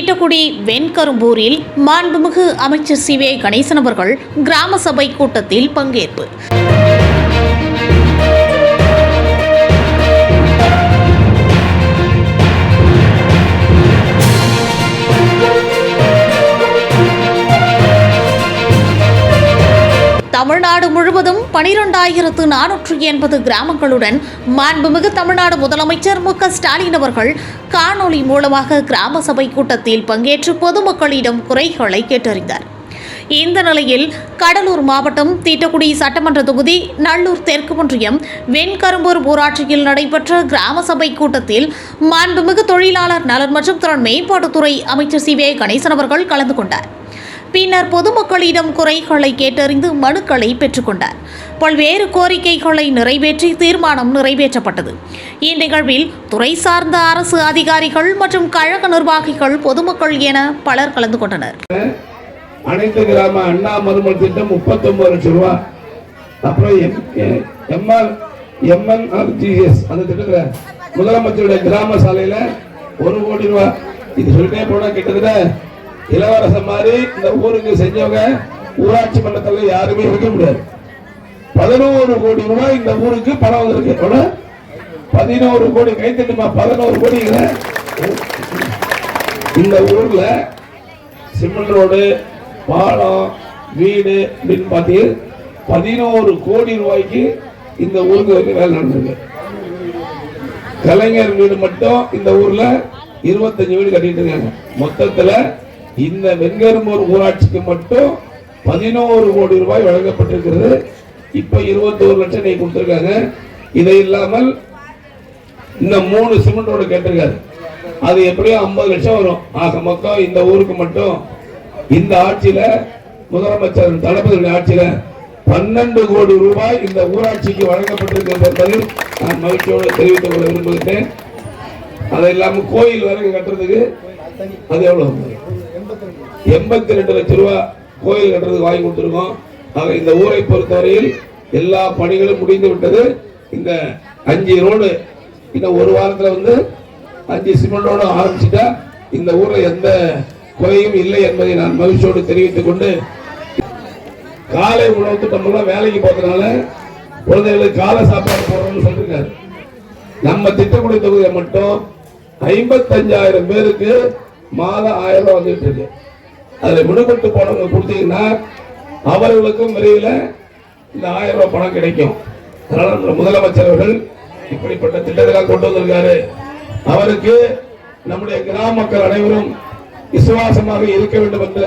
தீட்டக்குடி வெண்கரும்பூரில் மாண்புமிகு அமைச்சர் சி வே கணேசன் அவர்கள் கிராம சபை கூட்டத்தில் பங்கேற்பு. தமிழ்நாடு முழுவதும் பனிரெண்டாயிரத்து நானூற்று எண்பது கிராமங்களுடன் மாண்புமிகு தமிழ்நாடு முதலமைச்சர் மு க ஸ்டாலின் அவர்கள் காணொலி மூலமாக கிராம சபை கூட்டத்தில் பங்கேற்று பொதுமக்களிடம் குறைகளை கேட்டறிந்தார். இந்த நிலையில் கடலூர் மாவட்டம் தீட்டக்குடி சட்டமன்ற தொகுதி நல்லூர் தெற்கு ஒன்றியம் வெண்கரும்பூர் ஊராட்சியில் நடைபெற்ற கிராம சபை கூட்டத்தில் மாண்புமிகு தொழிலாளர் நலன் மற்றும் திறன் மேம்பாட்டுத்துறை அமைச்சர் சி வே கணேசன் அவர்கள் கலந்து கொண்டார். பின்னர் பொதுமக்களிடம் குறைகளை கேட்டறிந்து மனுக்களை பெற்றுக்கொண்டார். பல்வேறு கோரிக்கைகளை நிறைவேற்றி தீர்மானம் நிறைவேற்றப்பட்டது. இந்நிகழ்வில் துறை சார்ந்த அரசு அதிகாரிகள் மற்றும் கழக நிர்வாகிகள் பொதுமக்கள் என பலர் கலந்து கொண்டனர். அனைத்து கிராம அண்ணா மறுமல் திட்டம் முப்பத்தி ஒன்பது லட்சம் ரூபாய் அப்புறம் எம்எல் எம்என்ஆர்டிஎஸ் அந்த திட்டத்தில் முதலமைச்சருடைய கிராம சாலையில் ஒரு கோடி ரூபாய் இது சொல்லிட்டே போனால் கிட்டத்தட்ட இளவரசன் மாதிரி இந்த ஊருக்கு செஞ்சவங்க ஊராட்சி மன்றத்தில் யாருமே இருக்க முடியாது. பதினோரு கோடி ரூபாய் இந்த ஊருக்கு பணம் வந்திருக்கு. பதினோரு கோடி கைத்தட்டுமா? பதினோரு கோடி இந்த ஊர்ல சிமெண்ட் ரோடு பாலம் வீடு அப்படின்னு பார்த்தீங்க பதினோரு கோடி ரூபாய்க்கு இந்த ஊருக்கு வந்து வேலை நடந்திருக்கு. கலைஞர் வீடு மட்டும் இந்த ஊர்ல இருபத்தஞ்சு வீடு கட்டிட்டு இருக்காங்க. மொத்தத்துல இந்த வெண்கரும்பூர் ஊராட்சிக்கு மட்டும் பதினோரு கோடி ரூபாய் வழங்கப்பட்டிருக்கிறது. இப்ப இருபத்தோரு லட்சம் நீ கொடுத்துருக்காங்க. இதை இல்லாமல் இந்த மூணு சிமெண்ட் ரோடு கேட்டிருக்காரு. அது எப்படியும் ஐம்பது லட்சம் வரும். ஆக மொத்தம் இந்த ஊருக்கு மட்டும் இந்த ஆட்சியில முதலமைச்சர் தளபதியுடைய ஆட்சியில பன்னெண்டு கோடி ரூபாய் இந்த ஊராட்சிக்கு வழங்கப்பட்டிருக்கிறது என்பதை நான் மகிழ்ச்சியோடு தெரிவித்துக் கொள்ள விரும்புகிறேன் அது இல்லாமல் கோயில் வரைக்கும் கட்டுறதுக்கு அது எவ்வளவு? எண்பத்தி ரெண்டு லட்சம் ரூபா கோயில் கட்டுறதுக்கு வாங்கி கொடுத்துருக்கோம். ஆக இந்த ஊரை பொறுத்தவரையில் எல்லா பணிகளும் முடிந்து விட்டது. இந்த அஞ்சு ரோடு இன்னும் ஒரு வாரத்தில் வந்து அஞ்சு சிமெண்ட் ரோடு ஆரம்பிச்சுட்டா இந்த ஊரில் எந்த குறையும் இல்லை என்பதை நான் மகிழ்ச்சியோடு தெரிவித்துக் கொண்டு காலை உணவு திட்டம் வேலைக்கு போகிறதுனால குழந்தைகளுக்கு காலை சாப்பாடு போடுறோம்னு சொல்லியிருக்காரு நம்ம திட்டக்குடி தொகுதியை மட்டும் ஐம்பத்தஞ்சாயிரம் பேருக்கு மாதம் ஆயிரம் ரூபாய் வந்துட்டு இருக்கு. அதுல விடுபட்டு போனவங்க கொடுத்தீங்கன்னா அவர்களுக்கும் விரைவில் இந்த ஆயிரம் ரூபாய் பணம் கிடைக்கும். அதனால முதலமைச்சர் அவர்கள் இப்படிப்பட்ட திட்டத்தை கொண்டு வந்திருக்காரு. அவருக்கு நம்முடைய கிராம மக்கள் அனைவரும் விசுவாசமாக இருக்க வேண்டும் என்று